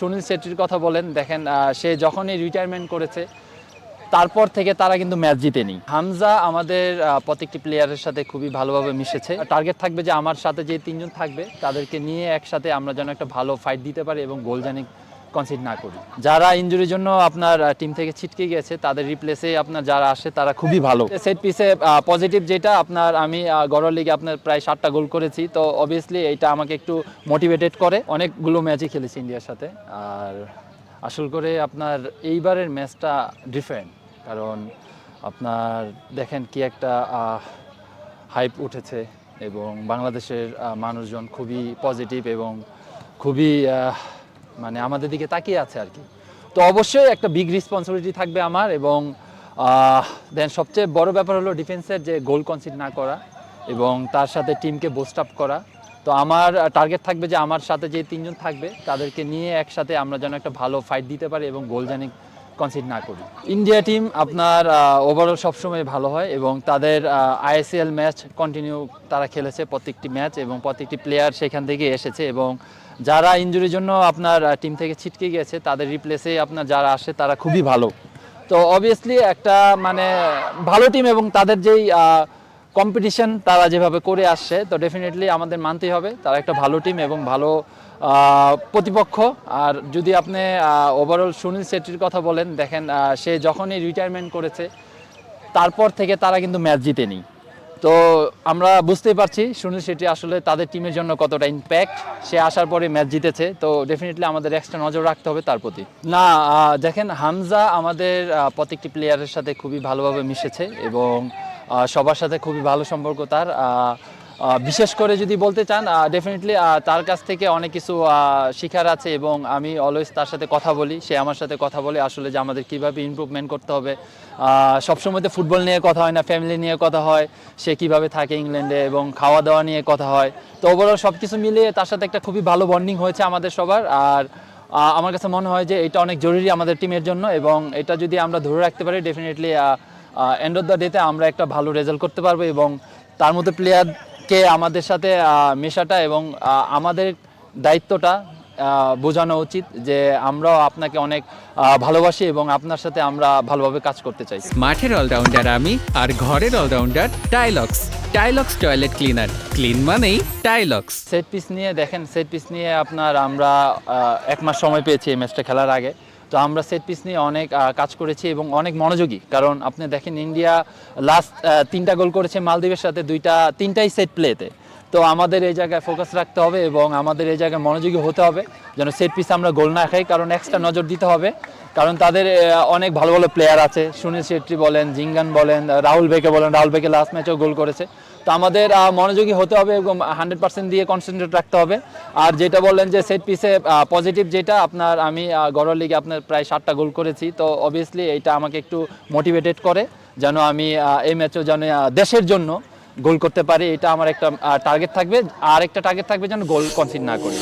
সুনীল শেট্টির কথা বলেন, দেখেন সে যখনই রিটায়ারমেন্ট করেছে, তারপর থেকে তারা কিন্তু ম্যাচ জিতেনি। হামজা আমাদের প্রত্যেকটি প্লেয়ারের সাথে খুবই ভালোভাবে মিশেছে। টার্গেট থাকবে যে আমার সাথে যে তিনজন থাকবে, তাদেরকে নিয়ে একসাথে আমরা যেন একটা ভালো ফাইট দিতে পারি এবং গোল জানি কনসিড না করি। যারা ইনজুরির জন্য আপনার টিম থেকে ছিটকে গেছে তাদের রিপ্লেসে আপনার যারা আসে, তারা খুবই ভালো। সেট পিসে পজিটিভ যেটা, আপনার আমি গড় লিগে আপনার প্রায় সাতটা গোল করেছি। তো অবভিয়াসলি এটা আমাকে একটু মোটিভেটেড করে। অনেকগুলো ম্যাচই খেলেছি ইন্ডিয়ার সাথে। আর আসল করে আপনার এইবারের ম্যাচটা ডিফারেন্ট কারণ আপনার দেখেন কি একটা হাইপ উঠেছে এবং বাংলাদেশের মানুষজন খুবই পজিটিভ এবং খুবই মানে আমাদের দিকে তাকিয়ে আছে আর কি। তো অবশ্যই একটা বিগ রেসপন্সিবিলিটি থাকবে আমার এবং দেন সবচেয়ে বড় ব্যাপার হলো ডিফেন্সের যে গোল কনসিড না করা এবং তার সাথে টিমকে বোস্ট আপ করা। তো আমার টার্গেট থাকবে যে আমার সাথে যে তিনজন থাকবে তাদেরকে নিয়ে একসাথে আমরা যেন একটা ভালো ফাইট দিতে পারি এবং গোল জানি কনসিড না করি। ইন্ডিয়া টিম আপনার ওভারঅল সবসময় ভালো হয় এবং তাদের আইএসএল ম্যাচ কন্টিনিউ তারা খেলেছে প্রত্যেকটি ম্যাচ এবং প্রত্যেকটি প্লেয়ার সেখান থেকে এসেছে এবং যারা ইঞ্জুরির জন্য আপনার টিম থেকে ছিটকে গেছে, তাদের রিপ্লেসে আপনার যারা আসে তারা খুবই ভালো। তো অবভিয়াসলি একটা মানে ভালো টিম এবং তাদের যেই কম্পিটিশন তারা যেভাবে করে আসছে, তো ডেফিনেটলি আমাদের মানতেই হবে। তারা একটা ভালো টিম এবং ভালো প্রতিপক্ষ। আর যদি আপনি ওভারঅল সুনীল শেট্টির কথা বলেন, দেখেন সে যখনই রিটায়ারমেন্ট করেছে, তারপর থেকে তারা কিন্তু ম্যাচ জিতেনি। তো আমরা বুঝতেই পারছি সুনীল শেট্টি আসলে তাদের টিমের জন্য কতটা ইম্প্যাক্ট সে আসার পরে ম্যাচ জিতেছে, তো ডেফিনেটলি আমাদের এক্সট্রা নজর রাখতে হবে তার প্রতি। না দেখেন, হামজা আমাদের প্রত্যেকটি প্লেয়ারের সাথে খুবই ভালোভাবে মিশেছে এবং সবার সাথে খুবই ভালো সম্পর্ক তার। বিশেষ করে যদি বলতে চান ডেফিনেটলি তার কাছ থেকে অনেক কিছু শেখার আছে এবং আমি অলওয়েজ তার সাথে কথা বলি, সে আমার সাথে কথা বলে আসলে যে আমাদের কীভাবে ইমপ্রুভমেন্ট করতে হবে। সবসময় তো ফুটবল নিয়ে কথা হয় না ফ্যামিলি নিয়ে কথা হয়, সে কীভাবে থাকে ইংল্যান্ডে এবং খাওয়া দাওয়া নিয়ে কথা হয়। তো ওভারঅল সব কিছু মিলিয়ে তার সাথে একটা খুবই ভালো বন্ডিং হয়েছে আমাদের সবার। আর আমার কাছে মনে হয় যে এটা অনেক জরুরি আমাদের টিমের জন্য এবং এটা যদি আমরা ধরে রাখতে পারি ডেফিনেটলি এন্ড অফ দ্য ডেতে আমরা একটা ভালো রেজাল্ট করতে পারব এবং তার মধ্যে প্লেয়ারকে আমাদের সাথে মেশাটা এবং আমাদের দায়িত্বটা বোঝানো উচিত যে আমরাও আপনাকে অনেক ভালোবাসি এবং আপনার সাথে আমরা ভালোভাবে কাজ করতে চাই। মাঠের অলরাউন্ডার আমি আর ঘরের allrounder Tylox Tylox toilet cleaner clean মানেই টাইলক্স সেট পিস নিয়ে দেখেন সেট পিস নিয়ে আপনার আমরা এক মাস সময় পেয়েছি এই ম্যাচটা খেলার আগে। তো আমরা সেট পিস নিয়ে অনেক কাজ করেছি এবং অনেক মনোযোগী। কারণ আপনি দেখেন ইন্ডিয়া লাস্ট তিনটা গোল করেছে মালদ্বীপের সাথে, দুইটা, তিনটাই সেট প্লেতে তো। আমাদের এই জায়গায় ফোকাস রাখতে হবে এবং আমাদের এই জায়গায় মনোযোগী হতে হবে। যেন সেট পিস আমরা গোল না খাই, কারণ এক্সট্রা নজর দিতে হবে। কারণ তাদের অনেক ভালো ভালো প্লেয়ার আছে। সুনীল শেট্টি বলেন, জিঙ্গান বলেন রাহুল বেকে বলেন, রাহুল বেকে লাস্ট ম্যাচেও গোল করেছে। তো আমাদের মনোযোগী হতে হবে এবং হান্ড্রেড পার্সেন্ট দিয়ে কনসেন্ট্রেট রাখতে হবে। আর যেটা বললেন যে সেট পিসে পজিটিভ যেটা, আপনার আমি ঘরোয়া লিগে আপনার প্রায় সাতটা গোল করেছি। তো অবভিয়াসলি এটা আমাকে একটু মোটিভেটেড করে যেন আমি এই ম্যাচও যেন দেশের জন্য গোল করতে পারি। এটা আমার একটা টার্গেট থাকবে। আর একটা টার্গেট থাকবে যেন গোল কনসিড না করি।